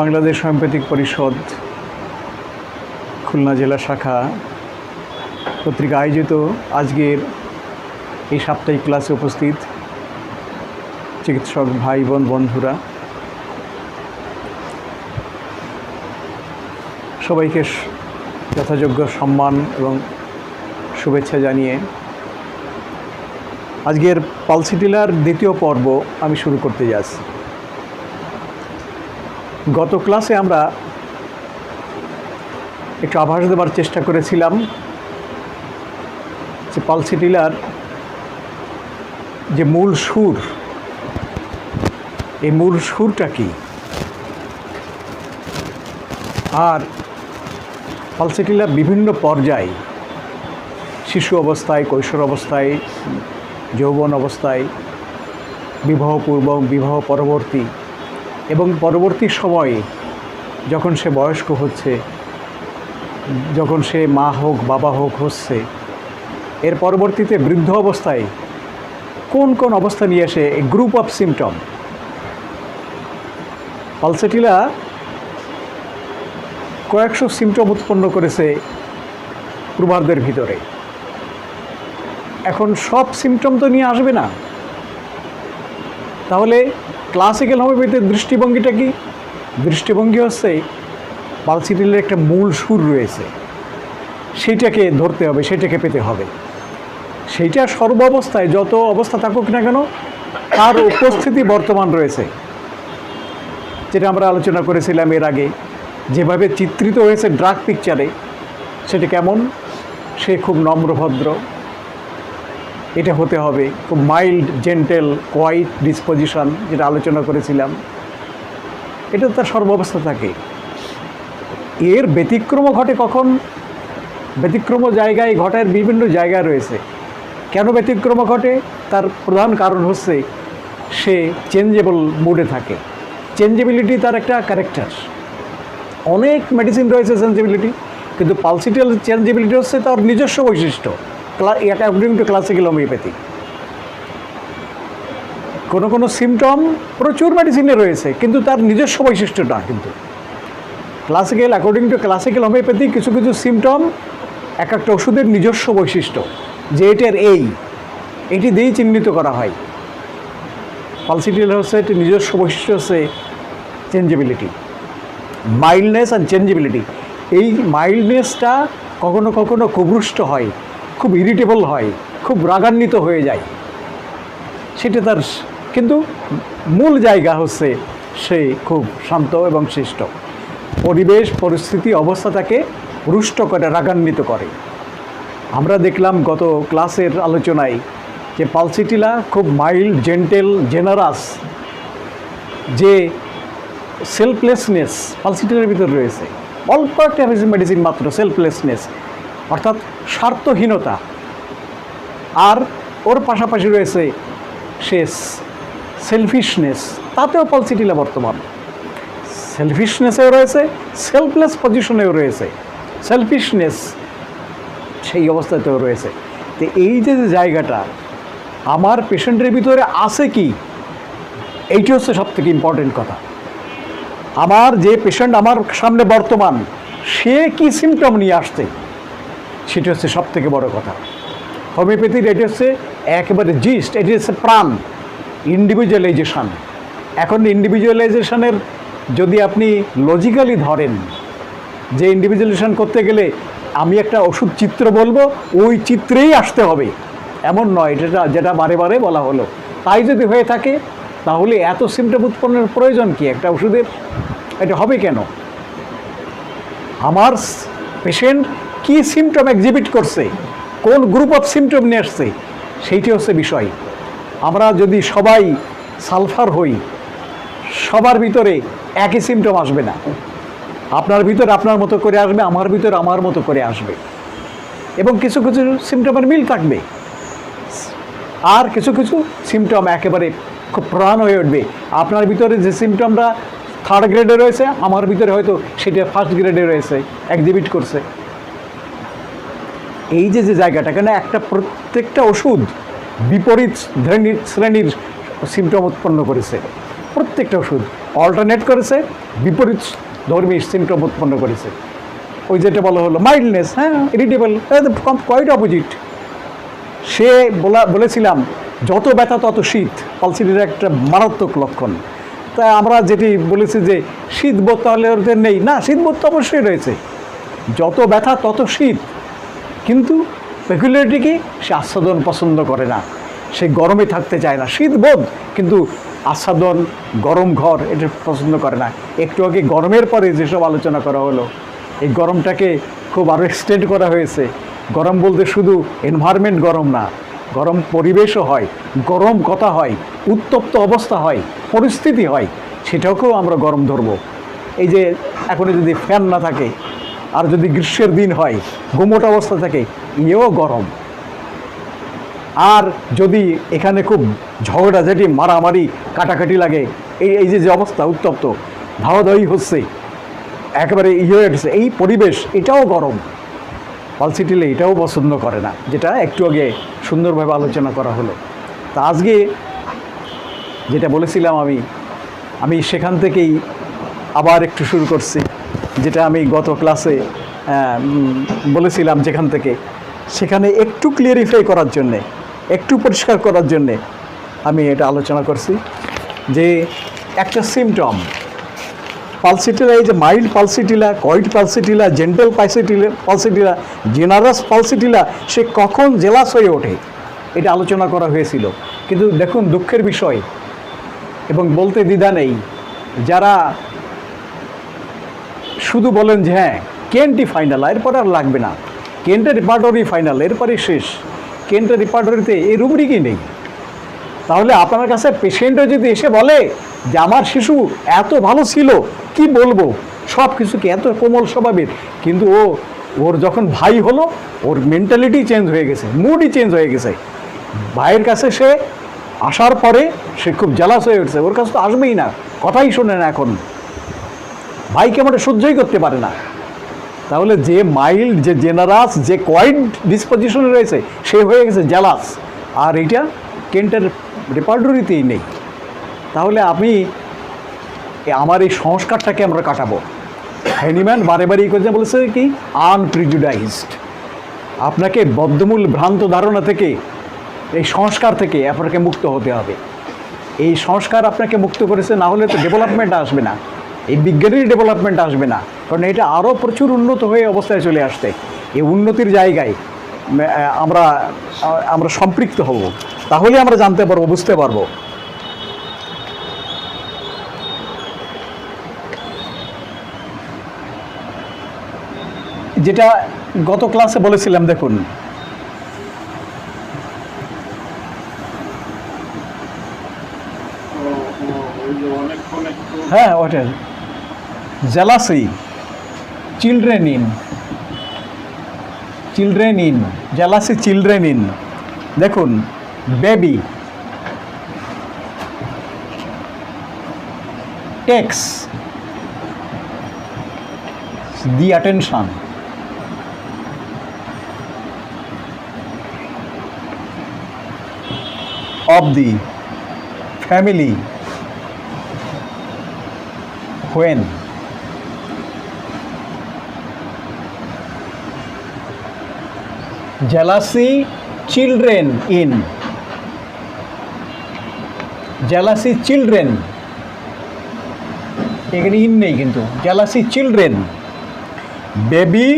বাংলাদেশ সাম্প্রতিক পরিষদ খুলনা জেলা শাখা পত্রিকা আয়োজিত আজকের এই সাপ্তাহিক ক্লাসে উপস্থিত চিকিৎসক ভাই বোন বন্ধুরা। সবাইকে যথাযোগ্য সম্মান এবং শুভেচ্ছা জানিয়ে আজকের পালসিটিলার দ্বিতীয় পর্ব আমি শুরু করতে যাচ্ছি। গত ক্লাসে আমরা একটু আভাস দেওয়ার চেষ্টা করেছিলাম যে পালসিটিলার যে মূল সুর, এই মূল সুরটা কি? আর পালসিটিলার বিভিন্ন পর্যায়, শিশু অবস্থায়, কৈশোর অবস্থায়, যৌবন অবস্থায়, বিবাহ পূর্ব, বিবাহ পরবর্তী এবং পরবর্তী সময়ে যখন সে বয়স্ক হচ্ছে, যখন সে মা হোক, বাবা হোক হচ্ছে, এর পরবর্তীতে বৃদ্ধ অবস্থায় কোন কোন অবস্থা নিয়ে আসে গ্রুপ অফ সিমটম পালসেটিলা কয়েকশো সিমটম উৎপন্ন করেছে প্রবাহদের ভিতরে। এখন সব সিমটম তো নিয়ে আসবে না। তাহলে ক্লাসিক্যাল হোমিওপ্যাথির দৃষ্টিভঙ্গিটা কি? দৃষ্টিভঙ্গি হচ্ছে পালসিটিলের একটা মূল সুর রয়েছে। সেইটাকে ধরতে হবে সেটাকে পেতে হবে। সেইটা সর্ব অবস্থায় যত অবস্থা থাকুক না কেন, তার উপস্থিতি বর্তমান রয়েছে। যেটা আমরা আলোচনা করেছিলাম এর আগে, যেভাবে চিত্রিত হয়েছে ড্রাগ পিকচারে সেটা কেমন? সে খুব নম্রভদ্র। এটা হতে হবে। খুব মাইল্ড জেন্টেল কোয়াইট ডিসপোজিশন যেটা আলোচনা করেছিলাম। এটা তার সর্বাবস্থা থাকে। এর ব্যতিক্রম ঘটে কখন? ব্যতিক্রম জায়গায় ঘটার বিভিন্ন জায়গা রয়েছে। কেন ব্যতিক্রম ঘটে? তার প্রধান কারণ হচ্ছে সে চেঞ্জেবল মুডে থাকে। চেঞ্জেবিলিটি তার একটা ক্যারেক্টার অনেক মেডিসিন রয়েছে সেন্সিবিলিটি কিন্তু পালসিটাল চেঞ্জেবিলিটি হচ্ছে তার নিজস্ব বৈশিষ্ট্য। অ্যাকর্ডিং টু ক্লাসিক্যাল হোমিওপ্যাথি কোনো কোনো সিমটম প্রচুর মেডিসিনে রয়েছে, কিন্তু তার নিজস্ব বৈশিষ্ট্য না কিন্তু। Classical according to classical homeopathy কিছু কিছু সিমটম এক একটা ওষুধের নিজস্ব বৈশিষ্ট্য, যে এটার এই এটি দিয়েই চিহ্নিত করা হয়। পালসিটিল হচ্ছে এটি নিজস্ব বৈশিষ্ট্য হচ্ছে চেঞ্জেবিলিটি মাইল্ডনেস অ্যান্ড চেঞ্জেবিলিটি এই মাইল্ডনেসটা কখনো কখনো রুষ্ট হয় খুব ইরিটেবল হয়, খুব রাগান্বিত হয়ে যায়। সেটা তার কিন্তু মূল জায়গা হচ্ছে সে খুব শান্ত এবং শিষ্ট পরিবেশ, পরিস্থিতি, অবস্থা তাকে রুষ্ট করে, রাগান্বিত করে। আমরা দেখলাম গত ক্লাসের আলোচনায় যে পালসিটিলা খুব মাইল্ড জেন্টেল জেনারাস যে সেলফলেসনেস পালসিটিলার ভিতর রয়েছে। অল্প একটা মেডিসিন মাত্র সেলফলেসনেস অর্থাৎ স্বার্থহীনতা। আর ওর পাশাপাশি রয়েছে শেষ সেলফিশনেস তাতেও পলসিটিলা বর্তমান। সেলফিশনেসেও রয়েছে সেলফলেস পজিশনেও রয়েছে। সেলফিশনেস সেই অবস্থাতেও রয়েছে। তো এই যে জায়গাটা, আমার পেশেন্টের ভিতরে আছে কি? এইটি হচ্ছে সব থেকে ইম্পর্টেন্ট কথা। আমার যে পেশেন্ট আমার সামনে বর্তমান, সে কি সিমটম নিয়ে আসছে? সেটা হচ্ছে সব থেকে বড় কথা। হোমিওপ্যাথির এটি হচ্ছে একেবারে জিস্ট এটি হচ্ছে প্রাণ ইন্ডিভিজুয়ালাইজেশন এখন ইন্ডিভিজুয়ালাইজেশনের যদি আপনি লজিক্যালি ধরেন যে ইন্ডিভিজুয়ালাইজেশন করতে গেলে আমি একটা ওষুধ চিত্র বলব, ওই চিত্রেই আসতে হবে। এমন নয়, যেটা যেটা বারে বারে বলা হলো। তাই যদি হয়ে থাকে, তাহলে এত সিমটম উৎপন্নের প্রয়োজন কি? একটা ওষুধের, এটা হবে কেন? আমার পেশেন্ট কি সিমটম এক্সিবিট করছে? কোন গ্রুপ অফ সিমটম নিয়ে আসছে? সেইটি হচ্ছে বিষয়। আমরা যদি সবাই সালফার হই, সবার ভিতরে একই সিমটম আসবে না। আপনার ভিতর আপনার মতো করে আসবে, আমার ভিতর আমার মতো করে আসবে। এবং কিছু কিছু সিমটমের মিল থাকবে। আর কিছু কিছু সিমটম একেবারে খুব প্রধান হয়ে উঠবে। আপনার ভিতরে যে সিমটমটা থার্ড গ্রেডে রয়েছে, আমার ভিতরে হয়তো সেটা ফার্স্ট গ্রেডে রয়েছে এক্সিবিট করছে। এই যে যে জায়গাটা, কেন একটা প্রত্যেকটা ওষুধ বিপরীত শ্রেণির শ্রেণির সিমটম উৎপন্ন করেছে। প্রত্যেকটা ওষুধ অল্টারনেট করেছে, বিপরীত ধর্মী সিমটম উৎপন্ন করেছে। ওই যেটা বলা হলো মাইল্ডনেস হ্যাঁ ইরিটেবল কোয়াইট অপোজিট সে বলা, বলেছিলাম, যত ব্যথা তত শীত, পালসিটির একটা মারাত্মক লক্ষণ। তা আমরা যেটি বলেছি যে, শীত বোধ তাহলে নেই। না, শীত বোধ তো অবশ্যই রয়েছে। যত ব্যথা তত শীত কিন্তু পেকুলারিটিকে সে আস্বাদন পছন্দ করে না। সে গরমে থাকতে চায় না। শীত বোধ, কিন্তু আস্বাদন, গরম ঘর, এটা পছন্দ করে না। একটু আগে গরমের পরে যেসব আলোচনা করা হলো, এই গরমটাকে খুব আরও এক্সটেন্ড করা হয়েছে। গরম বলতে শুধু এনভায়রনমেন্ট গরম না, গরম পরিবেশও হয়, গরম কথা হয়, উত্তপ্ত অবস্থা হয়, পরিস্থিতি হয়, সেটাকেও আমরা গরম ধরবো। এই যে, এখন যদি ফ্যান না থাকে আর যদি গ্রীষ্মের দিন হয়, গুমোট অবস্থা থাকে, ইয়েও গরম। আর যদি এখানে খুব ঝগড়া ঝাঁটি, মারামারি, কাটাকাটি লাগে, এই এই যে যে অবস্থা উত্তপ্ত ধাওয়াধাওয়ি হচ্ছে, একেবারে ইয়ে গেছে, এই পরিবেশ, এটাও গরম। পালসিটিলে এটাও পছন্দ করে না, যেটা একটু আগে সুন্দরভাবে আলোচনা করা হলো। তা আজকে যেটা বলেছিলাম আমি আমি সেখান থেকেই আবার একটু শুরু করছি। যেটা আমি গত ক্লাসে বলেছিলাম যেখান থেকে। সেখানে একটু ক্লিয়ারিফাই করার জন্যে, একটু পরিষ্কার করার জন্যে আমি এটা আলোচনা করছি যে একটা সিমটম পালসিটিলা এই যে mild pulsatilla কয়েড Pulsatilla gentle Pulsatilla Pulsatilla generous Pulsatilla সে কখন জেলাস হয়ে ওঠে, এটা আলোচনা করা হয়েছিল। কিন্তু দেখুন দুঃখের বিষয় এবং বলতে দ্বিধা নেই, যারা শুধু বলেন যে হ্যাঁ কেনটি ফাইনাল এরপর আর লাগবে না। কেন্টের রিপার্টরি ফাইনাল এরপরে শেষ। কেন্টের রিপার্টরিতে এই রুবরিকই নেই। তাহলে আপনার কাছে পেশেন্টও যদি এসে বলে যে আমার শিশু এত ভালো ছিল, কি বলব? সব কিছু কি এত কোমল স্বভাবের। কিন্তু ও, ওর যখন ভাই হলো, ওর মেন্টালিটি চেঞ্জ হয়ে গেছে মুডই চেঞ্জ হয়ে গেছে। ভাইয়ের কাছে সে আসার পরে সে খুব জ্বালাস হয়ে উঠছে। ওর কাছে তো আসবেই না। কথাই শোনে না এখন। ভাইকে আমরা সহ্যই করতে পারে না। তাহলে যে মাইল্ড যে জেনারাস, যে কোয়াইড ডিসপোজিশনে রয়েছে, সে হয়ে গেছে জ্যালাস। আর এইটা কেন্টের রেপার্টরিতেই নেই। তাহলে আমি আমার এই সংস্কারটাকে আমরা কাটাবো। হ্যানিম্যান বারে বারে করে বলেছে কি? আনপ্রিজুডাইজড আপনাকে বদ্ধমূল ভ্রান্ত ধারণা থেকে, এই সংস্কার থেকে আপনাকে মুক্ত হতে হবে। এই সংস্কার আপনাকে মুক্ত করেছে, না হলে তো ডেভেলপমেন্ট আসবে না। এই বিজ্ঞানের ডেভেলপমেন্ট আসবে না। কারণ এটা আরও প্রচুর উন্নত হয়ে অবস্থায় চলে আসতে এই উন্নতির জায়গায় আমরা আমরা সম্পৃক্ত হব। তাহলে আমরা জানতে পারব, বুঝতে পারব। যেটা গত ক্লাসে বলেছিলাম, দেখুন। হ্যাঁ ওটা jealousy children in children in jealousy children in দেখুন, baby takes the attention. of the family when jealousy children in jealousy children এখানে ইন নেই কিন্তু। Jealousy children baby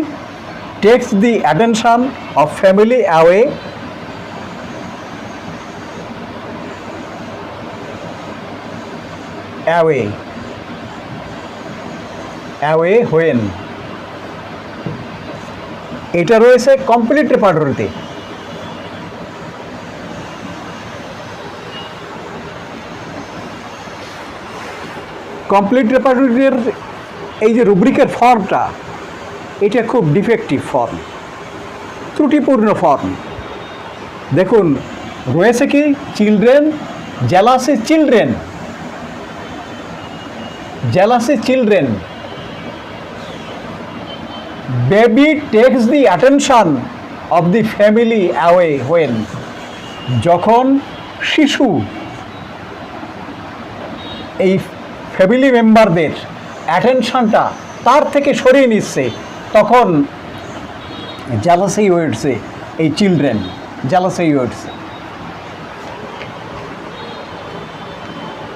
takes the attention of family away away away when এটা রয়েছে complete রেপার্টরিতে complete রেপার্টরির এই যে রুব্রিকের ফর্মটা এটা খুব ডিফেক্টিভ ফর্ম ত্রুটিপূর্ণ ফর্ম দেখুন, রয়েছে কি? Children jealousy children jealousy, children baby takes the attention of the family away when, যখন শিশু এই ফ্যামিলি মেম্বারদের অ্যাটেনশনটা তার থেকে সরিয়ে নিচ্ছে, তখন জ্যালাসি ওয়েটসে এই চিলড্রেন জ্যালাসি ওয়েটসে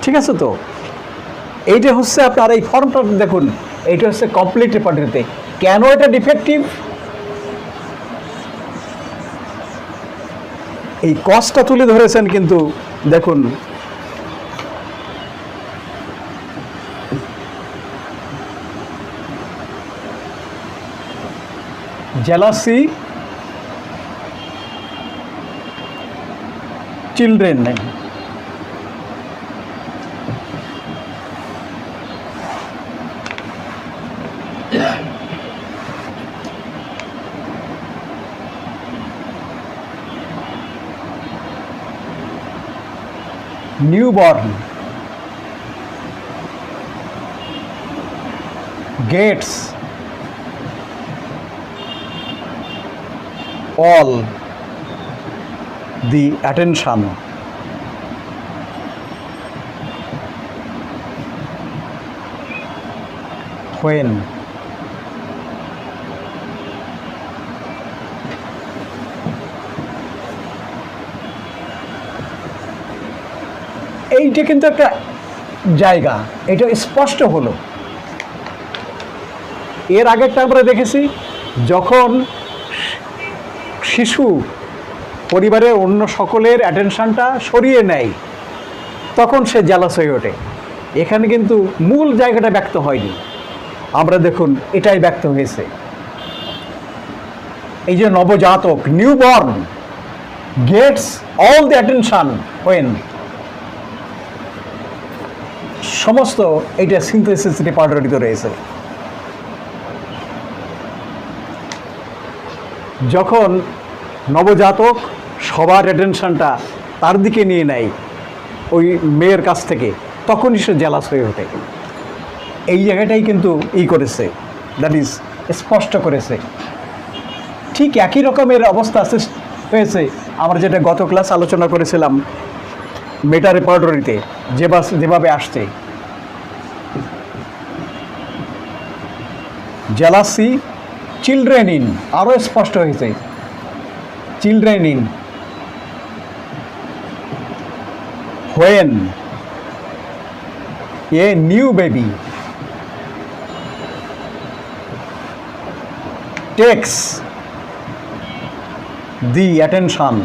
ঠিক আছে তো? এইটা হচ্ছে আপনার এই ফর্মটা দেখুন, এইটা হচ্ছে কমপ্লিট রেপার্টরিতে কেন এটা ডিফেক্টিভ এই কষ্টটা তুলে ধরেছেন কিন্তু দেখুন। Jealousy children newborn gets all the attention when এইটা কিন্তু একটা জায়গা, এটা স্পষ্ট হলো। এর আগেরটা আমরা দেখেছি, যখন শিশু পরিবারের অন্য সকলের অ্যাটেনশানটা সরিয়ে নেয়, তখন সে জ্যালাস হয়ে ওঠে। এখানে কিন্তু মূল জায়গাটা ব্যক্ত হয়নি। আমরা দেখুন, এটাই ব্যক্ত হয়েছে। এই যে নবজাতক new born gets all the attention when সমস্ত এইটা সিনথেসিস রেপার্টরিতে রয়েছে। যখন নবজাতক সবার অ্যাটেনশনটা তার দিকে নিয়ে নেয় ওই মেয়ের কাছ থেকে, তখনই সে জেলাস হয়ে ওঠে। এই জায়গাটাই কিন্তু ই করেছে দ্যাট ইজ স্পষ্ট করেছে। ঠিক একই রকমের অবস্থা হয়েছে। আমরা যেটা গত ক্লাস আলোচনা করেছিলাম মেটা রেপার্টরিতে যেভাবে আসছে। জেলাসি চিলড্রেন ইন, আরও স্পষ্ট হয়েছে। Children in. When, a new baby. Takes, the attention.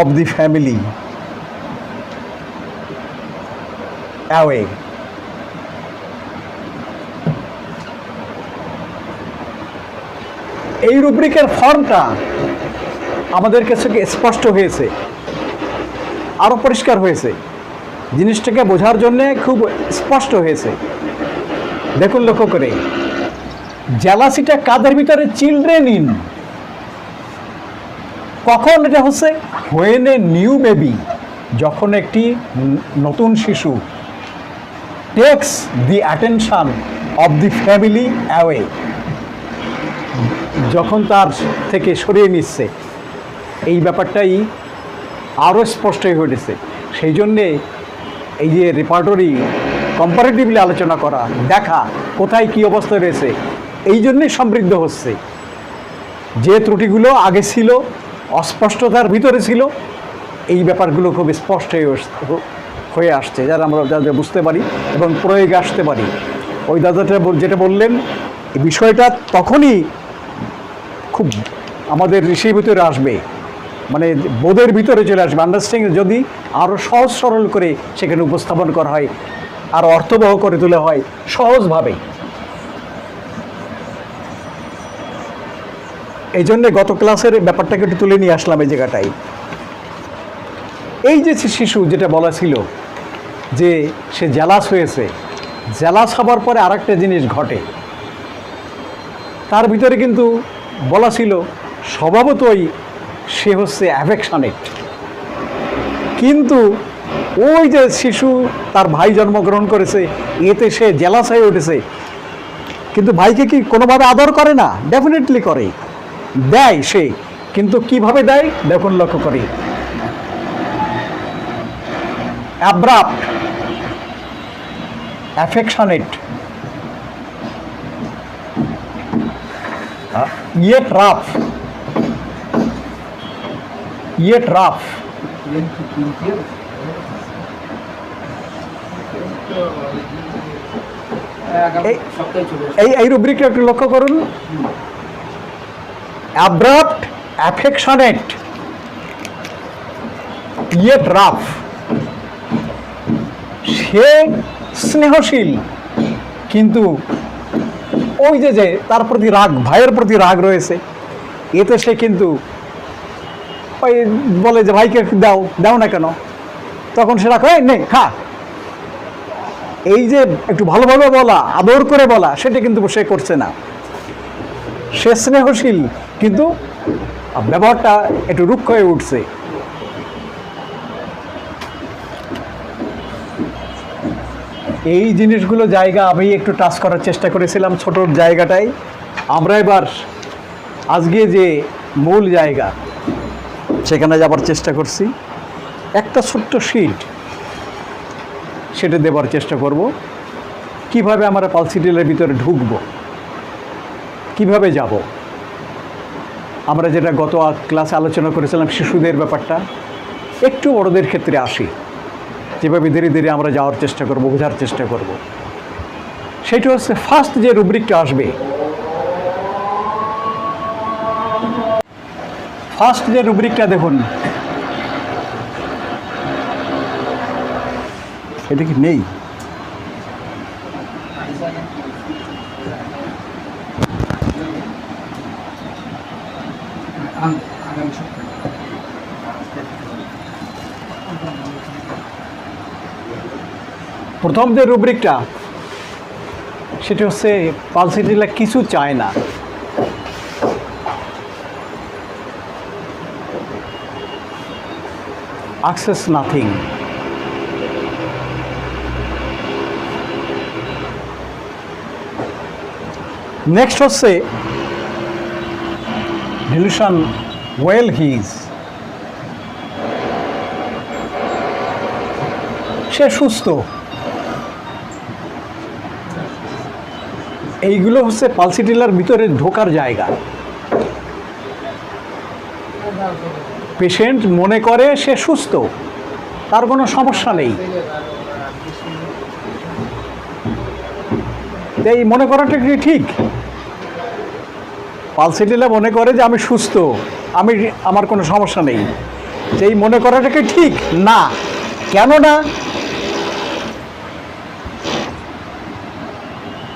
of the family away. এই রুব্রিকের ফর্মটা আমাদের কাছে স্পষ্ট হয়েছে? আরও পরিষ্কার হয়েছে। জিনিসটাকে বোঝার জন্যে খুব স্পষ্ট হয়েছে। দেখুন লক্ষ্য করে। জ্যালাসিটা কাদের ভিতরে? চিলড্রেন ইন কখন এটা হচ্ছে? হোয়েন এ নিউ বেবি যখন একটি নতুন শিশু takes the attention of the family away যখন তার থেকে সরিয়ে নিচ্ছে, এই ব্যাপারটাই আরও স্পষ্ট হয়ে উঠেছে। সেই জন্যে এই যে রেপার্টরি কম্পারেটিভলি আলোচনা করা, দেখা, কোথায় কী অবস্থা রয়েছে, এই জন্যেই সমৃদ্ধ হচ্ছে। যে ত্রুটিগুলো আগে ছিল, অস্পষ্টতার ভিতরে ছিল, এই ব্যাপারগুলো খুব স্পষ্ট হয়ে হয়ে আসছে, যারা আমরা যাদের বুঝতে পারি এবং প্রয়োগে আসতে পারি। ওই দাদাটা যেটা বললেন, এই বিষয়টা তখনই খুব আমাদের ঋষির ভিতরে আসবে। মানে বোধের ভিতরে চলে আসবে। আন্ডারস্ট্যান্ডিং যদি আরও সহজ সরল করে সেখানে উপস্থাপন করা হয়, আর অর্থবহ করে তোলা হয়, সহজভাবে। এই জন্যে গত ক্লাসের ব্যাপারটাকে একটু তুলে নিয়ে আসলাম এই জায়গাটায়। এই যে শিশু যেটা বলা ছিল যে সে জেলাস হয়েছে, জেলাস হবার পরে আরেকটা জিনিস ঘটে। তার ভিতরে কিন্তু বলা ছিল স্বভাবতই সে হচ্ছে অ্যাফেকশনেট কিন্তু ওই যে শিশু তার ভাই জন্মগ্রহণ করেছে, এতে সে জেলাস হয়ে উঠেছে। কিন্তু ভাইকে কি কোনোভাবে আদর করে না? ডেফিনেটলি করে। দেয় সে, কিন্তু কীভাবে দেয়? দেখুন লক্ষ্য করি। Abrupt affectionate yet rough yet rough এই- এই রুব্রিকটা একটু লক্ষ্য করুন। অ্যাব্রাপ্ট অ্যাফেকশনেট ইয়েট রাফ সে স্নেহশীল, কিন্তু ওই যে যে তার প্রতি রাগ, ভাইয়ের প্রতি রাগ রয়েছে, এতে সে কিন্তু ওই বলে যে, ভাইকে দাও দাও না কেন? তখন সেটা কয় নেই খা। এই যে একটু ভালোভাবে বলা, আদর করে বলা, সেটা কিন্তু সে করছে না। সে স্নেহশীল, কিন্তু ব্যবহারটা একটু রুক্ষ হয়ে উঠছে। এই জিনিসগুলো জায়গা আমি একটু টাচ করার চেষ্টা করেছিলাম ছোট জায়গাটাই আমরা এবার আজকে যে মূল জায়গা, সেখানে যাবার চেষ্টা করছি। একটা ছোট্ট শিট সেটা দেবার চেষ্টা করব। কীভাবে আমরা পালসিটিলের ভিতরে ঢুকব? কীভাবে যাব? আমরা যেটা গত ক্লাসে আলোচনা করেছিলাম শিশুদের ব্যাপারটা, একটু বড়দের ক্ষেত্রে আসি। যেভাবে ধীরে ধীরে আমরা যাওয়ার চেষ্টা করব, বোঝার চেষ্টা করব। সেটা হচ্ছে ফার্স্ট যে রুব্রিকটা আসবে। ফার্স্ট যে রুব্রিকটা দেখুন। এটা কি নেই আগামী সপ্তাহে প্রথম যে রুব্রিকটা সেটা হচ্ছে পালসিটিলা কিছু চায় না। Access নাথিং নেক্সট হচ্ছে ডিলিউশন ওয়েল হিজ সে সুস্থ। এইগুলো হচ্ছে পালসি পালসিটিলার ভিতরে ঢোকার জায়গা। পেশেন্ট মনে করে সে সুস্থ, তার কোনো সমস্যা নেই। এই মনে করাটা কি ঠিক? পালসিটিলা মনে করে যে আমি সুস্থ, আমি, আমার কোনো সমস্যা নেই। এই মনে করাটা কি ঠিক? না। কেন না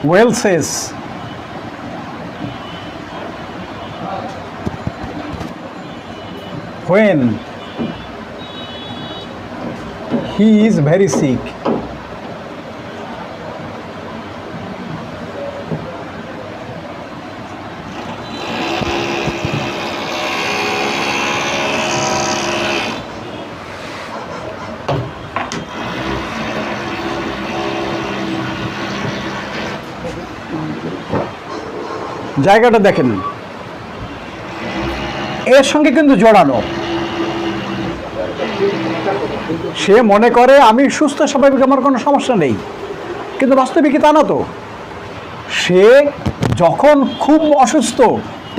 well says. When he is very sick জায়গাটা দেখেন। এর সঙ্গে কিন্তু জড়ানো। সে মনে করে আমি সুস্থ স্বাভাবিক আমার কোনো সমস্যা নেই। কিন্তু বাস্তবিক তা না তো? সে যখন খুব অসুস্থ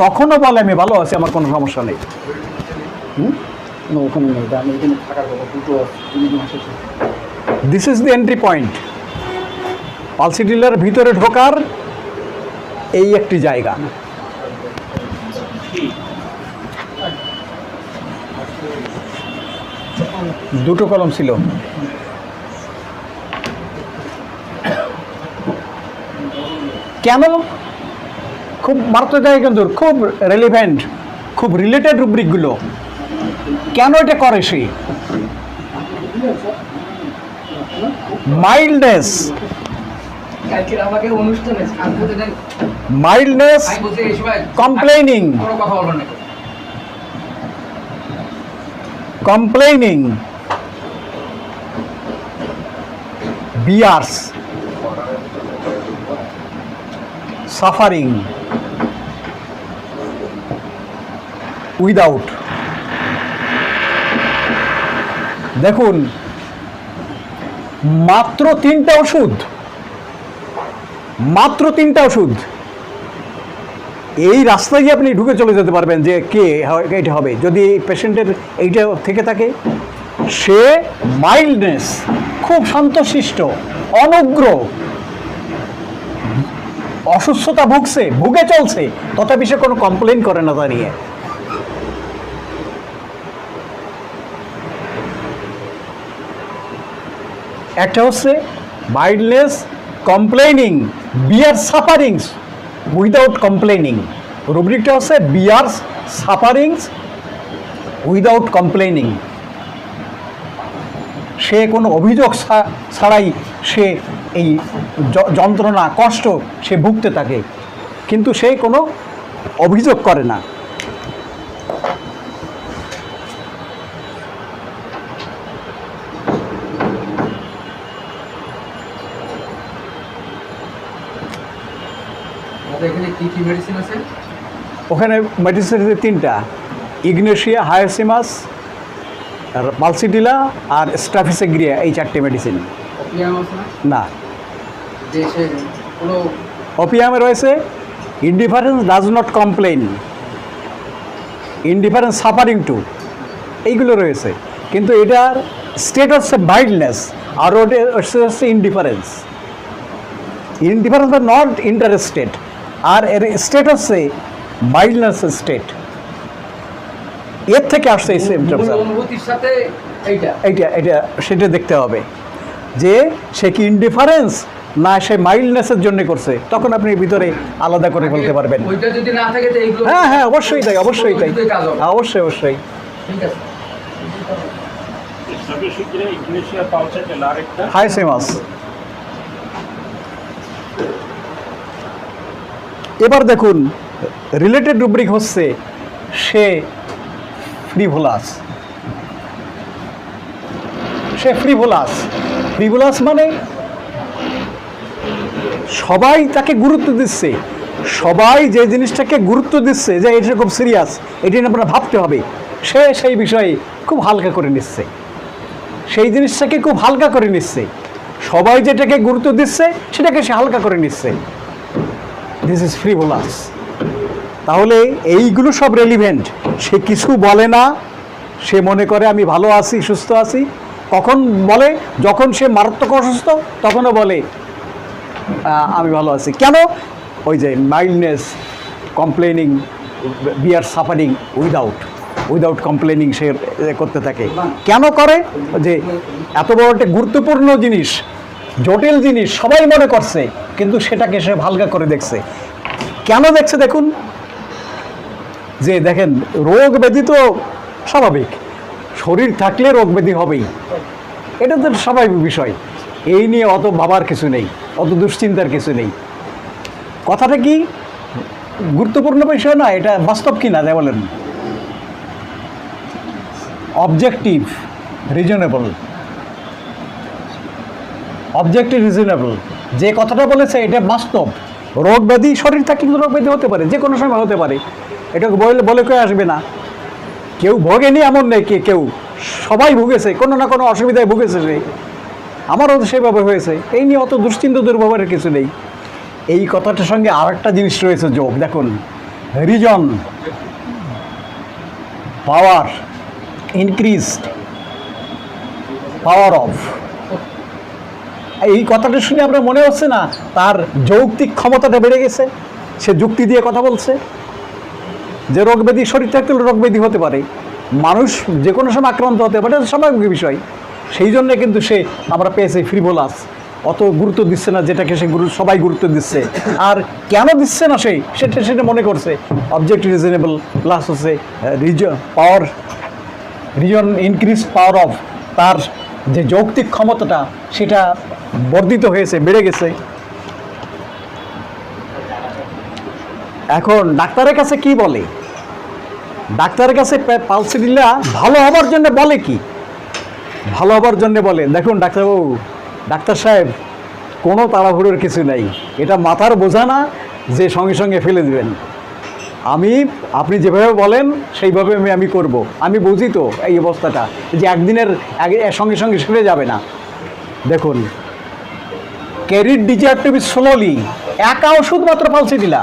তখনও বলে আমি ভালো আছি আমার কোনো সমস্যা নেই। This is the entry point পালসিটিলার ভিতরে ঢোকার এই একটি জায়গা। দুটো কলম ছিল। কেন? খুব মারাত্মক জায়গা কিন্তু, খুব রেলিভেন্ট খুব রিলেটেড রুব্রিকগুলো কেন এটা করে সে? মাইল্ডনেস আমাকে অনুষ্ঠানে মাইল্ডনেস আমি বলতে এই সময় কমপ্লেনিং কোনো কথা বলব না। complaining. bias suffering. উইদাউট দেখুন মাত্র তিনটা ওষুধ মাত্র তিনটা ওষুধ। এই রাস্তায় গিয়ে আপনি ঢুকে চলে যেতে পারবেন যে কে এটা হবে। যদি পেশেন্টের এইটা থেকে থাকে, সে মাইল্ডনেস খুব শান্তশিষ্ট অনগ্র অসুস্থতা ভুগছে, ভুগে চলছে, তথাপি সে কোনো কমপ্লেন করে না দাঁড়িয়ে একটা হচ্ছে mildness complaining bear sufferings without complaining রুব্রিকটা হচ্ছে বিয়ার্স সাফারিংস উইদাউট কমপ্লেনিং সে কোনো অভিযোগ ছাড়াই সে এই যন্ত্রণা, কষ্ট সে ভুগতে থাকে। কিন্তু সে কোনো অভিযোগ করে না। এখানে কি কি মেডিসিন আছে? ওখানে মেডিসিন তিনটা। ইগনেশিয়া হায়াসিমাস আর পালসিডিলা আর স্টাফিসেগ্রিয়া এই চারটে মেডিসিন না? ওপিয়ামে রয়েছে indifference does not complain indifference suffering too এইগুলো রয়েছে। কিন্তু এটার স্টেট হচ্ছে মাইল্ডনেস আর ওটা হচ্ছে ইনডিফারেন্স ইনডিফারেন্স নট ইন্টারেস্টেড আর এর স্টেট হচ্ছে মাইল্ডনেস স্টেট এর থেকে আসছে এই সিমটমস এইটা। এটা সেটা দেখতে হবে। যে সে কি ইনডিফারেন্স না সে মাইল্ডনেসের জন্য করছে তখন আপনি ভিতরে আলাদা করে বলতে পারবেন। হ্যাঁ হ্যাঁ অবশ্যই তাই অবশ্যই তাই। অবশ্যই অবশ্যই। হাই সেমাস এবার দেখুন রিলেটেড রুব্রিক হচ্ছে সে ফ্রিভোলাস সে ফ্রিভোলাস ফ্রিভোলাস মানে সবাই তাকে গুরুত্ব দিচ্ছে। সবাই যে জিনিসটাকে গুরুত্ব দিচ্ছে যে এটা খুব সিরিয়াস এটি নিয়ে আপনার ভাবতে হবে। সে সেই বিষয়ে খুব হালকা করে নিচ্ছে। সেই জিনিসটাকে খুব হালকা করে নিচ্ছে। সবাই যেটাকে গুরুত্ব দিচ্ছে, সেটাকে সে হালকা করে নিচ্ছে। দিস ইজ ফ্রিভোলাস তাহলে এইগুলো সব রেলিভেন্ট সে কিছু বলে না, সে মনে করে আমি ভালো আছি, সুস্থ আছি। কখন বলে? যখন সে মারাত্মক অসুস্থ, তখনও বলে আমি ভালো আছি। কেন? ওই যে mildness complaining bear suffering without without complaining সে করতে থাকে। কেন করে? যে এত বড় একটা গুরুত্বপূর্ণ জিনিস জটিল জিনিস সবাই মনে করছে, কিন্তু সেটাকে সে হালকা করে দেখছে। কেন দেখছে দেখুন? যে দেখেন, রোগ ব্যাধি তো স্বাভাবিক। শরীর থাকলে রোগ ব্যাধি হবেই। এটা তো স্বাভাবিক বিষয়। এই নিয়ে অত ভাবার কিছু নেই, অত দুশ্চিন্তার কিছু নেই। কথাটা কি গুরুত্বপূর্ণ বিষয় না? এটা বাস্তব কি না? বলেন। অবজেক্টিভ রিজনেবল অবজেক্টিভ রিজনেবল যে কথাটা বলেছে, এটা বাস্তব। রোগ ব্যাধি শরীর কিন্তু রোগ ব্যাধি হতে পারে যে কোনো সময় হতে পারে। এটা বলে বলে কেউ আসবে না। কেউ ভোগেনি এমন নেই কে কেউ। সবাই ভুগেছে, কোনো না কোনো অসুবিধায় ভুগেছে সে। আমারও সেভাবে হয়েছে। এই নিয়ে অত দুশ্চিন্তা দুর্ভাবের কিছু নেই। এই কথাটার সঙ্গে আর একটা জিনিস রয়েছে যোগ। দেখুন reason power increased power of এই কথাটা শুনে আমরা মনে হচ্ছে না, তার যৌক্তিক ক্ষমতাটা বেড়ে গেছে। সে যুক্তি দিয়ে কথা বলছে। যে রোগ ব্যাধি শরীর থাকতে রোগ ব্যাধি হতে পারে। মানুষ যে কোনো সময় আক্রান্ত হতে পারে, এটা স্বাভাবিক বিষয়। সেই জন্য কিন্তু সে আমরা পেয়েছি ফ্রিভোলাস অত গুরুত্ব দিচ্ছে না যেটাকে সে গুরু সবাই গুরুত্ব দিচ্ছে। আর কেন দিচ্ছে না সেই সেটা সেটা মনে করছে। অবজেক্ট রিজনেবল প্লাস হচ্ছে reason power reason increase power of তার যে যৌক্তিক ক্ষমতাটা, সেটা বর্ধিত হয়েছে, বেড়ে গেছে। এখন ডাক্তারের কাছে কি বলে? ডাক্তারের কাছে পালসি পালসিডিলা ভালো হবার জন্য বলে কি? ভালো হবার জন্য বলে। দেখুন, ডাক্তারবাবু, ডাক্তার সাহেব, কোনো তাড়াহুড়োর কিছু নাই। এটা মাথার বোঝা না যে সঙ্গে সঙ্গে ফেলে দেবেন। আমি, আপনি যেভাবে বলেন, সেইভাবে আমি আমি করব। আমি বুঝি তো এই অবস্থাটা, যে একদিনের সঙ্গে সঙ্গে সেরে যাবে না। দেখুন carried desire to be slowly একা ওষুধ মাত্র পালসি দিলা।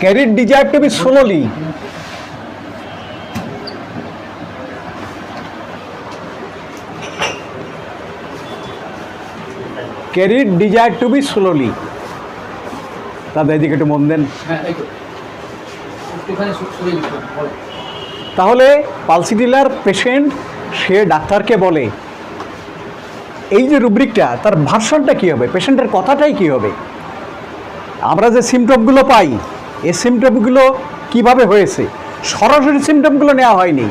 Carried desire to be slowly carried desire to be slowly দাদা, এদিকে একটু মন দেন হ্যাঁ এই তো একটুখানি সু- সরিয়ে দিতে হবে, বলো। তাহলে পালসি ডিলার পেশেন্ট, সে ডাক্তারকে বলে, এই যে রুব্রিকটা, তার ভার্সনটা কী হবে? পেশেন্টের কথাটাই কী হবে? আমরা যে সিমটমগুলো পাই, এই সিমটমগুলো কীভাবে হয়েছে? সরাসরি সিমটমগুলো নেওয়া হয়নি।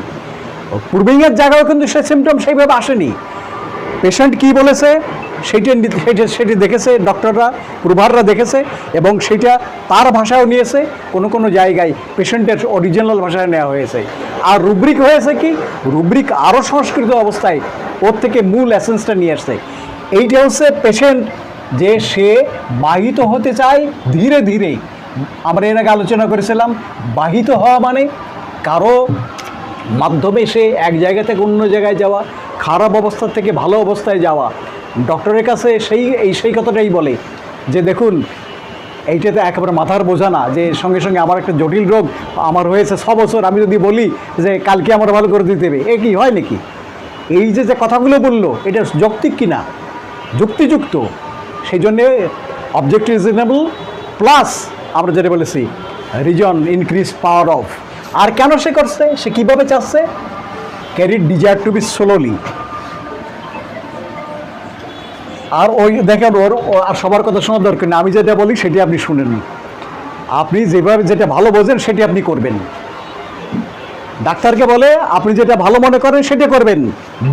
পূর্বিংয়ের জায়গাও কিন্তু সে সিমটম সেইভাবে আসেনি। পেশেন্ট কি বলেছে? সেটা সেটি দেখেছে ডক্টররা প্রভাররা দেখেছে এবং সেটা তার ভাষাও নিয়েছে, কোনো কোনো জায়গায় পেশেন্টের অরিজিনাল ভাষায় নেওয়া হয়েছে। আর রুব্রিক হয়েছে কি? রুব্রিক আরও সংস্কৃত অবস্থায় ওর থেকে মূল অ্যাসেন্সটা নিয়ে আসছে। এইটা হচ্ছে পেশেন্ট যে সে বাহিত হতে চায় ধীরে ধীরে। আমরা এর আগে আলোচনা করেছিলাম, বাহিত হওয়া মানে কারও মাধ্যমে সে এক জায়গা থেকে অন্য জায়গায় যাওয়া, খারাপ অবস্থা থেকে ভালো অবস্থায় যাওয়া। ডক্টরের কাছে সেই, এই সেই কথাটাই বলে যে দেখুন এইটাতে একেবারে মাথার বোঝা না যে সঙ্গে সঙ্গে আমার একটা জটিল রোগ আমার হয়েছে ছ বছর, আমি যদি বলি যে কালকে আমার ভালো করে দিতে হবে, এ কি হয় নাকি? এই যে যে কথাগুলো বলল, এটা যৌক্তিক কি না যুক্তিযুক্ত। সেই জন্যে অবজেক্ট রিজনেবল প্লাস আমরা যেটা বলেছি রিজন ইনক্রিজ পাওয়ার অফ আর কেন সে করছে? সে কীভাবে চাচ্ছে? Carry desire to be slowly আর ওই দেখেন ওর আর সবার কথা শোনার দরকার নেই। আমি যেটা বলি সেটি আপনি শুনেন আপনি যেভাবে যেটা ভালো বোঝেন সেটি আপনি করবেন। ডাক্তারকে বলে, আপনি যেটা ভালো মনে করেন সেটা করবেন।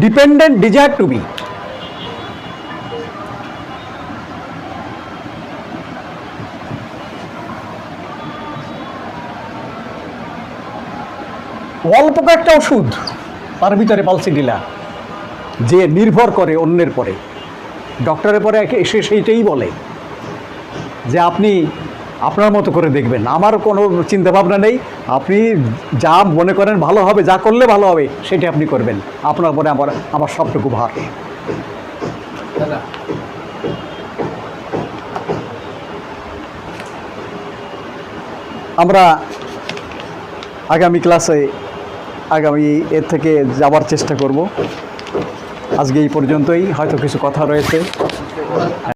ডিপেন্ডেন্ট ডিজায়ার টু বি অল্প একটা ওষুধ তার ভিতরে পালসিডিলা যে নির্ভর করে অন্যের পরে। ডক্টরের পরে এসে সেইটাই বলে যে আপনি আপনার মতো করে দেখবেন। আমার কোনো চিন্তাভাবনা নেই। আপনি যা মনে করেন ভালো হবে, যা করলে ভালো হবে, সেটা আপনি করবেন। আপনার পরে আমার আমার সবটুকু ভার। আমরা আগামী ক্লাসে, আগামী এর থেকে যাওয়ার চেষ্টা করব। আজকে এই পর্যন্তই। হয়তো কিছু কথা রয়েছে।